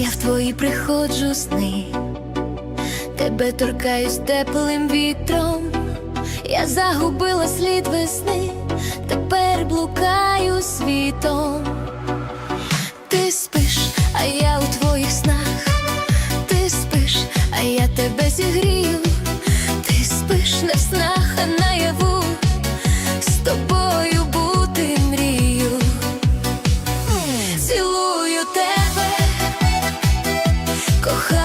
знаходжу сни, тебе торкаюсь теплим вітром, я загубила слід весни, тепер блукаю світом. Ти спиш, а я у твоїх снах, ти спиш, а я тебе зігрію, Kocham